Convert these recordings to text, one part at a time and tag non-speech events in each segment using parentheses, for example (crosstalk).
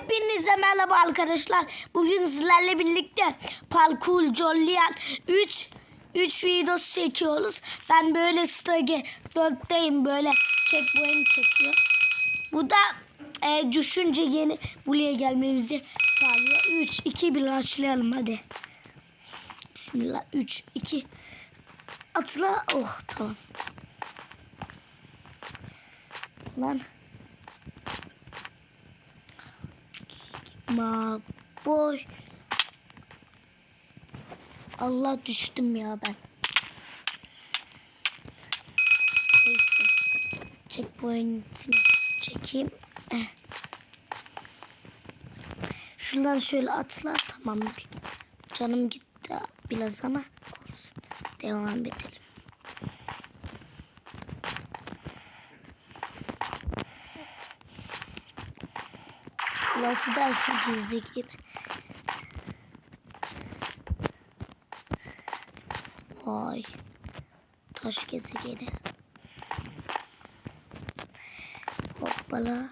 Hepinize merhaba arkadaşlar. Bugün sizlerle birlikte parkur Jollian 3 3 videosu çekiyoruz. Ben böyle stage 4'teyim böyle checkpoint çekiyor. Bu da e, düşünce yeni buraya gelmemizi sağlıyor. 3 2 1 başlayalım hadi. Bismillah 3 2 Atla. Oh tamam. Lan. Ma boy. Allah düştüm ya ben. Neyse. Checkpoint'ini çekeyim. Eh. Şuradan şöyle atla tamamdır. Canım gitti biraz ama olsun. Devam edelim. Burası da şu gizli gibi. Vay. Taş gezegeni. Hoppala.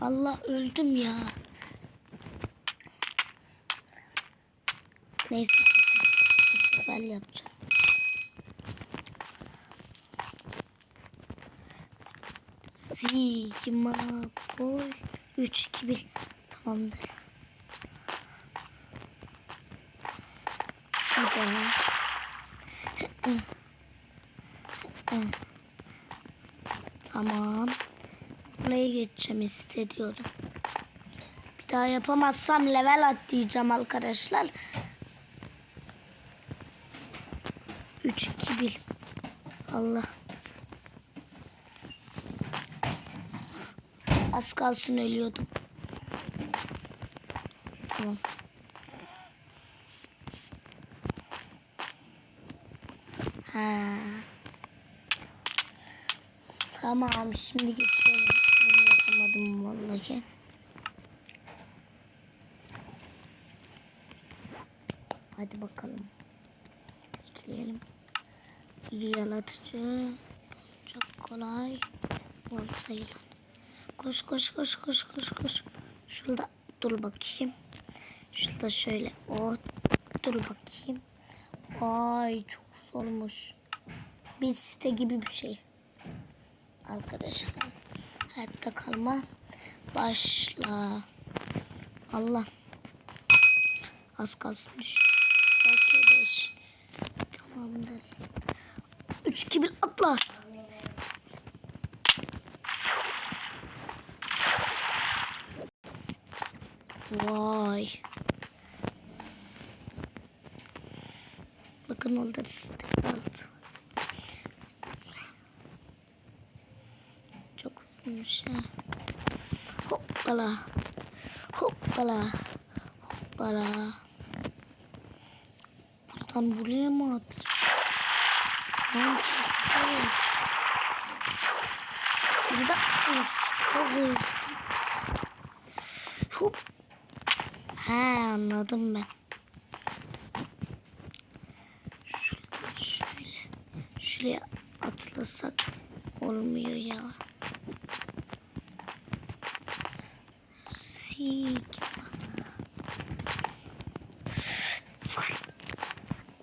Allah öldüm ya. Neyse. Bu sefer Sigma boy 3 2 1 tamamdır. Bir daha. Tamam. Buraya geçeceğim istediyorum. Bir daha yapamazsam level atlayacağım arkadaşlar. 3 2 1 Allah. Az kalsın ölüyordum. Tamam. Ha. Tamam şimdi geçiyorum. Bunu yapamadım vallahi. Hadi bakalım. Bekleyelim. Yaratıcı. Çok kolay. Bol. Koş koş koş koş koş koş. Şurada dur bakayım. Şurada şöyle. O dur bakayım. Ay çok zormuş. Bir site gibi bir şey. Arkadaşlar. Hayatta kalma. Başla. Allah. Az kalsın düş. Beş. Tamamdır. Üç, iki, bir atla. Vay. Bakın orada site kaldı. Çok uzunmuş ha. Hoppala. Hoppala. Hoppala. Buradan buraya mı at? Lan çok güzel. Burada çıkacağız o yüzden. Hop. He anladım ben. Şuradan şöyle. Şuraya atlasak olmuyor ya. Sigma.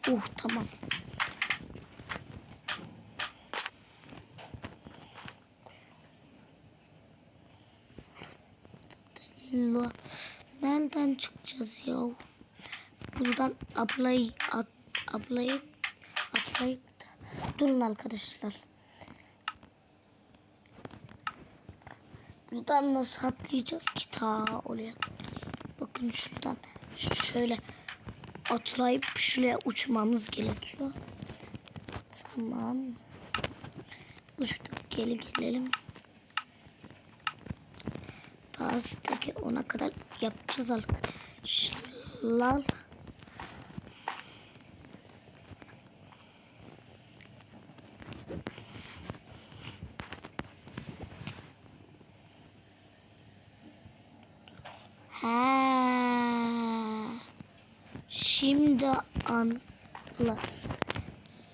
Oh tamam. Lo- Nereden çıkacağız ya? Buradan ablayı at, ablayı atlayıp da durun arkadaşlar. Buradan nasıl atlayacağız ki ta oraya? Bakın şuradan şöyle atlayıp şuraya uçmamız gerekiyor. Tamam. Uçtuk geri gelelim. Daha siteki ona kadar yapacağız arkadaşlar. Ha. Şimdi anla.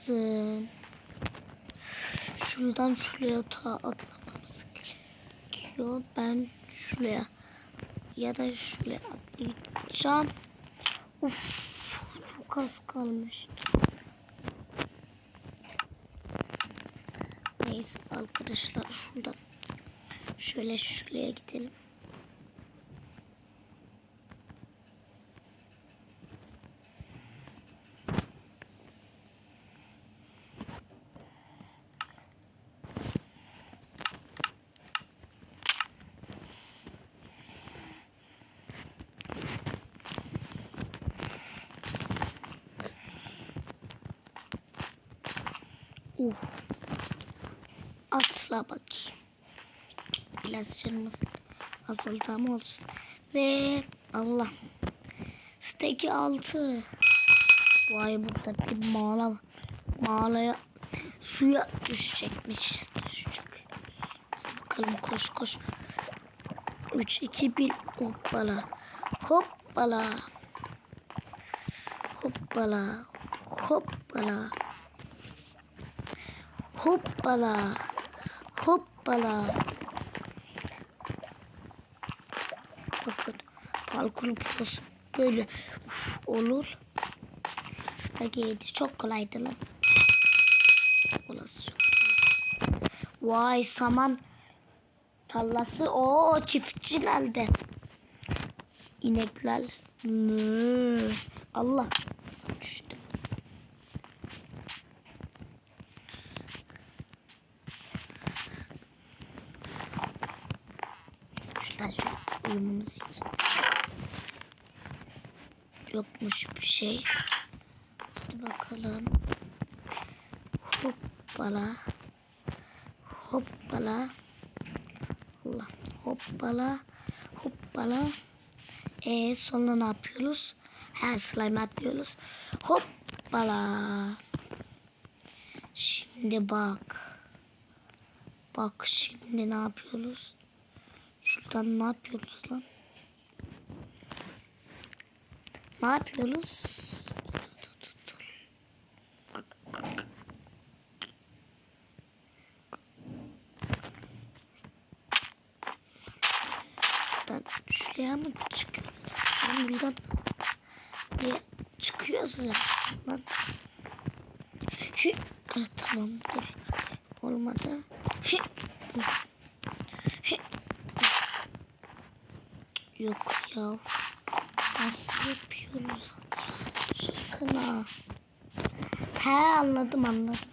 olmasın. Şuradan şuraya ta atlamamız gerekiyor. Ben şuraya ya da şuraya atlayacağım. Uf, çok az kalmış. Neyse arkadaşlar şuradan şöyle şuraya gidelim. Uh. Atla bakayım. Biraz canımız azaldı ama olsun. Ve Allah. Steki altı. Vay burada bir mağara. Mağaraya suya düşecekmiş. Düşecek. Hadi bakalım koş koş. 3, 2, 1 hoppala. Hoppala. Hoppala. Hoppala. Hoppala. Hoppala. Bakın parkur prosu böyle uf, olur. Stageydi. Çok kolaydı lan. Olası. Vay saman tarlası. o çiftçi nerede? İnekler. Allah. Düştüm. Şuradan şu uyumamız için. Yokmuş bir şey. Hadi bakalım. Hoppala. Hoppala. Allah. Hoppala. Hoppala. E sonra ne yapıyoruz? Her slime atlıyoruz. Hoppala. Şimdi bak. Bak şimdi ne yapıyoruz? Şuradan ne yapıyoruz lan? Ne yapıyoruz? Şuradan şuraya mı çıkıyoruz? Lan buradan buraya çıkıyoruz ya. Lan. Şu, ah, tamam. Olmadı. Şu, Yok ya. Nasıl yapıyoruz? Aşkına. He anladım anladım.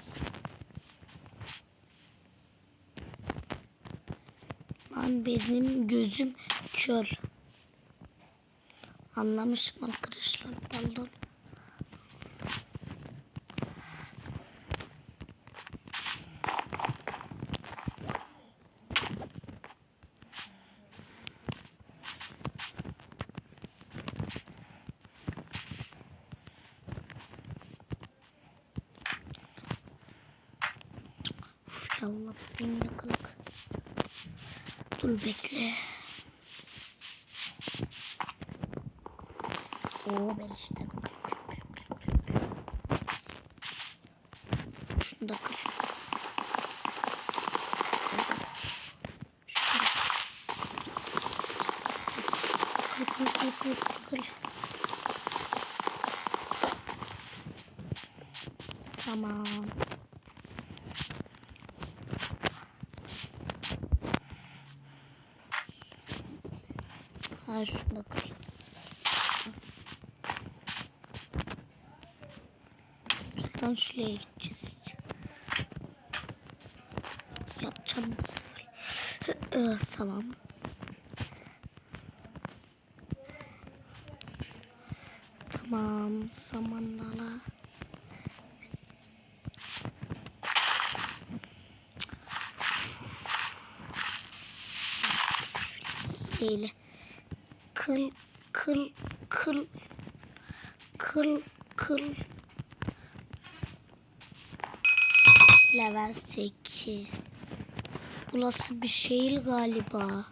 Lan benim gözüm kör. Anlamışım arkadaşlar. Pardon. Benim yakalık. Dur bekle. Oo ben işte. Şunu da kır. Şunu da kır. Kır kır kır kır kır. Tamam. Ha şunu da kır. Şuradan şuraya gideceğiz. Yapacağım sefer. (laughs) Ee, tamam. Tamam. Samanlara. Şöyle. Kıl, kıl, kıl, kıl, kıl. Level 8. Burası bir şehir galiba.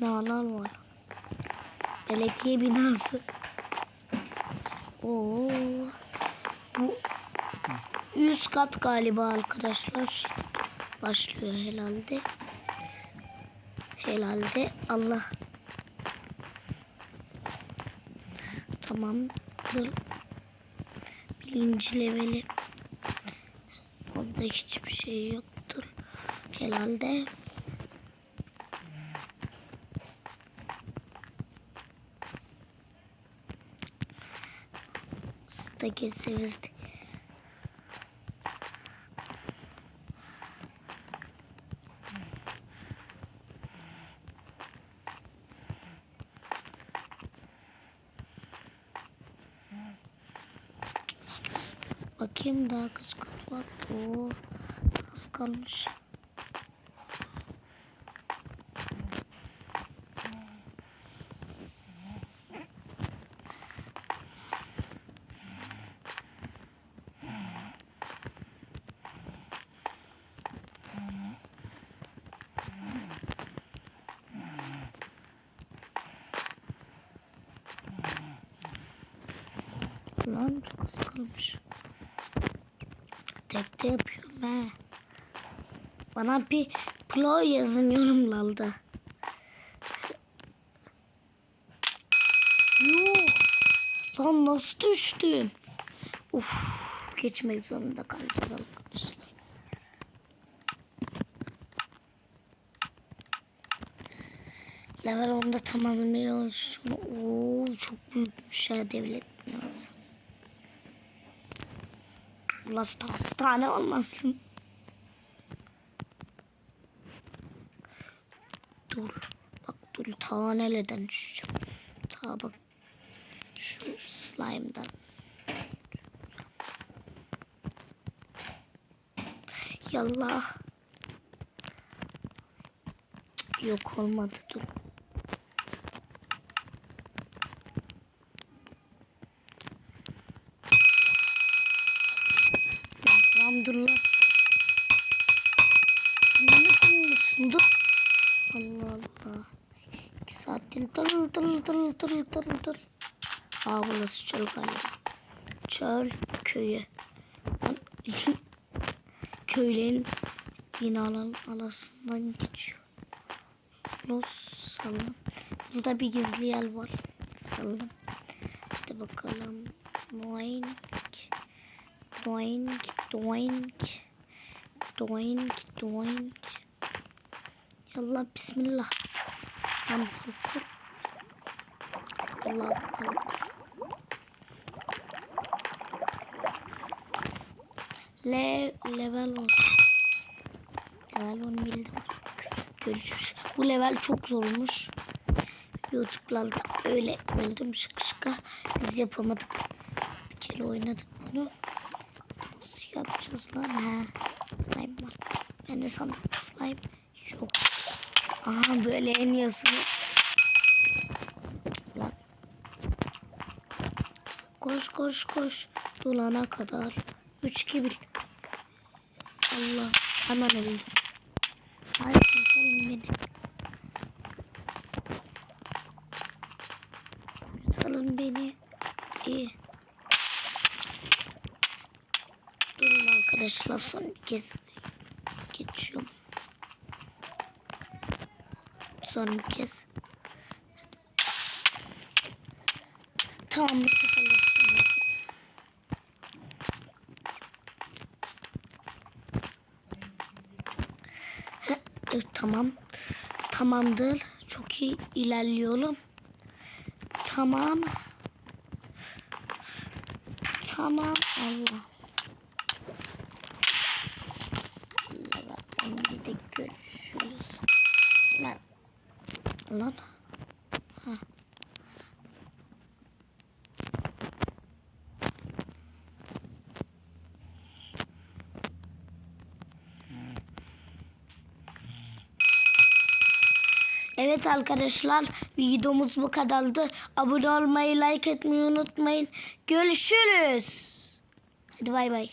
Binalar var. Belediye binası. Oo. Bu üst kat galiba arkadaşlar. Başlıyor herhalde. Herhalde Allah. Tamamdır. Birinci leveli. Onda hiçbir şey yoktur. Herhalde. Stake sevildi. Bakayım daha kat var. Oo, az kalmış. Lan çok az kalmış. Tekte yapıyorum he. Bana bir pro yazın yorumlarda. Yuh. Lan nasıl düştüm? Uf, geçmek zorunda kalacağız arkadaşlar. Level 10'da tamamlanıyor. Şunu, oo, çok büyükmüş ya devlet binası. Burası hastane olmasın. Dur. Bak dur ta nereden düşeceğim. Ta bak. Şu slime'dan. Yallah. Yok olmadı dur. Tamam dur lan. Ne koyuyorsun dur. Allah Allah. İki saattir tırıl tırıl tırıl tırıl tırıl tırıl. Aa burası çöl galiba. Çöl köyü. (laughs) Köylerin binaların arasından geçiyor. Los saldım. Burada bir gizli yer var. Saldım. Hadi bakalım. Boing. Doink, doink. Doink, doink. Yallah bismillah. Ben parkur. Allah parkur. Le, level 10. Level 10 geldi. Görüşürüz. Bu level çok zormuş. Youtube'larda öyle öldüm şık şıka. Biz yapamadık. Bir kere oynadık bunu. Nasıl yapacağız lan? Ha, slime var. Ben de sandım slime yok. Aha böyle eniyorsunuz. Lan. Koş koş koş. Dolana kadar. Üç gibi. Allah. Hemen öldüm. Hadi kurtarın beni. Kurtarın beni. İyi. Durun arkadaşlar son bir kez geçiyorum. Son bir kez. Tamam bu sefer yapacağım. Heh, evet, tamam. Tamamdır. Çok iyi ilerliyorum. Tamam. Tamam. Allah. De görüşürüz. Lan. Lan. Ha. Evet arkadaşlar videomuz bu kadardı. Abone olmayı, like etmeyi unutmayın. Görüşürüz. Hadi bay bay.